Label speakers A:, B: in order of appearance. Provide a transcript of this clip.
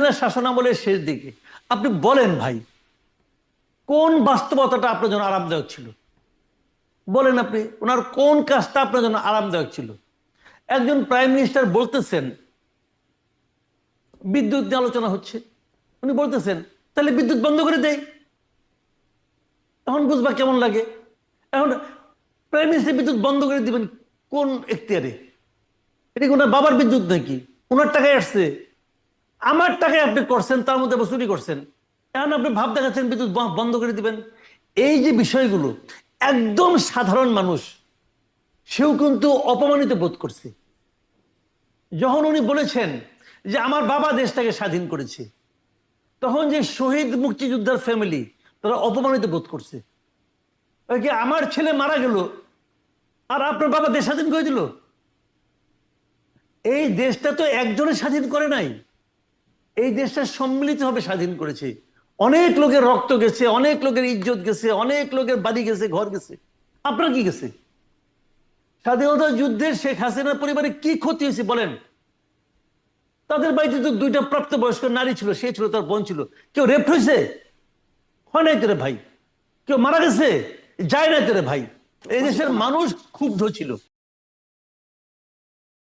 A: শাসনামলের শেষ দিকে। আপনি বলেন ভাই, কোন বাস্তবতাটা আপনার জন্য আরামদায়ক ছিল? বলেন আপনি, ওনার কোন কাজটা আপনার জন্য আরামদায়ক ছিল? একজন প্রাইম মিনিস্টার বলতেছেন, বিদ্যুৎ নিয়ে আলোচনা হচ্ছে। উনি বলতেছেন, তাহলে বিদ্যুৎ বন্ধ করে দেয় এখন বুঝবা কেমন লাগে? এখন প্রাইম মিনিস্টার বিদ্যুৎ বন্ধ করে দিবেন কোন এখতিয়ারে? এটা কি ওনার বাবার বিদ্যুৎ নাকি? ওনার টাকায় আসছে। আমার টাকায় আপনি করছেন, তার মধ্যে চুরি করছেন। এখন আপনি ভাব দেখাচ্ছেন, বিদ্যুৎ বন্ধ করে দিবেন? এই যে বিষয়গুলো, একদম সাধারণ মানুষ, সেও কিন্তু অপমানিত বোধ করছে। যখন উনি বলেছেন যে আমার বাবা দেশটাকে স্বাধীন করেছে, তখন যে শহীদ মুক্তিযোদ্ধার ফ্যামিলি তারা অপমানিত বোধ করছে। আমার ছেলে মারা গেল, আর আপনার বাবা দেশ স্বাধীন করে দিল। এই দেশটা তো একজনে স্বাধীন করে নাই। এই দেশটা সম্মিলিতভাবে স্বাধীন করেছে। অনেক লোকের রক্ত গেছে, অনেক লোকের ইজ্জত গেছে, অনেক লোকের বাড়ি গেছে, ঘর গেছে। আপনার কি গেছে? স্বাধীনতা যুদ্ধের শেখ হাসিনার পরিবারে কি ক্ষতি হয়েছে বলেন? তাদের বাড়িতে তো দুইটা প্রাপ্তবয়স্ক নারী ছিল, সে ছিল, তার বোন ছিল। কেউ রেপ হয়েছে? হয় নাই তোরে ভাই। কেউ মারা গেছে? যায় না তোরে ভাই। এই দেশের মানুষ ক্ষুব্ধ ছিল।